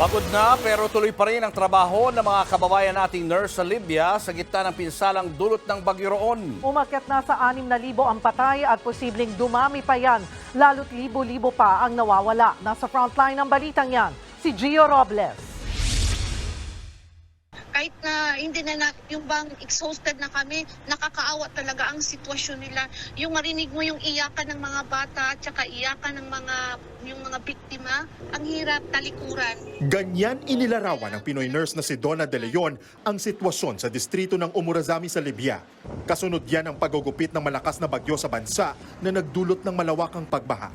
Pagod na pero tuloy pa rin ang trabaho ng mga kababayan nating nurse sa Libya sa gitna ng pinsalang dulot ng bagyo. Umakyat na sa 6,000 ang patay at posibleng dumami pa yan. Lalo't libo-libo pa ang nawawala. Nasa frontline ng balitang yan, si Gio Robles. Kahit na hindi na, na yung bang exhausted na kami, nakakaawa talaga ang sitwasyon nila. Yung marinig mo yung iyakan ng mga bata at saka iyakan ng mga yung mga biktima, ang hirap talikuran. Ganyan inilarawan ng Pinoy nurse na si Donna De Leon ang sitwasyon sa distrito ng Umurazami sa Libya. Kasunod yan ang pagugupit ng malakas na bagyo sa bansa na nagdulot ng malawakang pagbaha.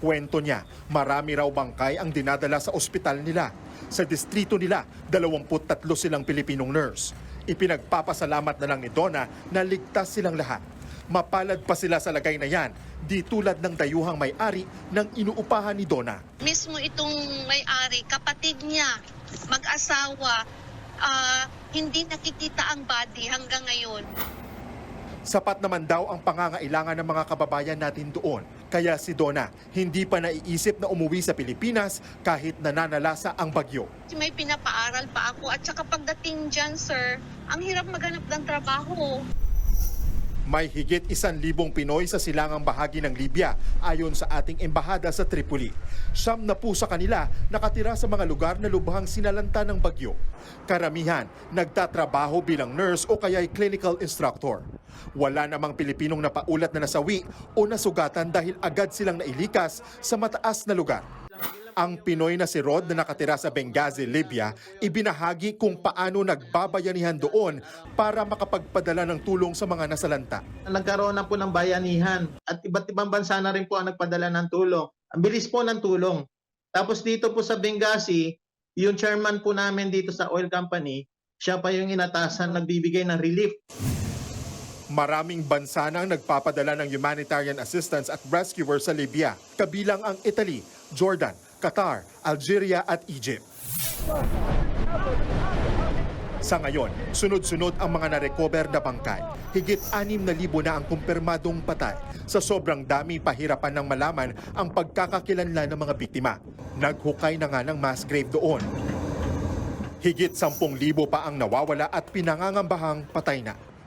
Kwento niya, marami raw bangkay ang dinadala sa ospital nila. Sa distrito nila, 23 silang Pilipinong nurse. Ipinagpapasalamat na lang ni Donna na ligtas silang lahat. Mapalad pa sila sa lagay na yan, di tulad ng dayuhang may-ari ng inuupahan ni Donna. Mismo itong may-ari, kapatid niya, mag-asawa, ah, hindi nakikita ang body hanggang ngayon. Sapat naman daw ang pangangailangan ng mga kababayan natin doon. Kaya si Donna hindi pa naiisip na umuwi sa Pilipinas kahit nananalasa ang bagyo. May pinapaaral pa ako at saka pagdating dyan, sir, ang hirap maghanap ng trabaho. May higit isan libong Pinoy sa silangang bahagi ng Libya ayon sa ating embahada sa Tripoli. Siyam na po sa kanila nakatira sa mga lugar na lubhang sinalanta ng bagyo. Karamihan nagtatrabaho bilang nurse o kaya'y clinical instructor. Wala namang Pilipinong napaulat na nasawi o nasugatan dahil agad silang nailikas sa mataas na lugar. Ang Pinoy na si Rod na nakatira sa Benghazi, Libya, ibinahagi kung paano nagbabayanihan doon para makapagpadala ng tulong sa mga nasalanta. nagkaroon na po ng bayanihan at iba't ibang bansa na rin po ang nagpadala ng tulong. Ang bilis po ng tulong. Tapos dito po sa Benghazi, yung chairman po namin dito sa oil company, siya pa yung inatasan nagbibigay ng relief. Maraming bansa nang nagpapadala ng humanitarian assistance at rescuer sa Libya, kabilang ang Italy, Jordan, Qatar, Algeria at Egypt. Sa ngayon, sunod-sunod ang mga narecover na bangkay. Higit 6,000 na ang kumpirmadong patay. Sa sobrang dami, pahirapan ng malaman ang pagkakakilanlan ng mga biktima. Naghukay na nga ng mass grave doon. Higit 10,000 pa ang nawawala at pinangangambahang patay na.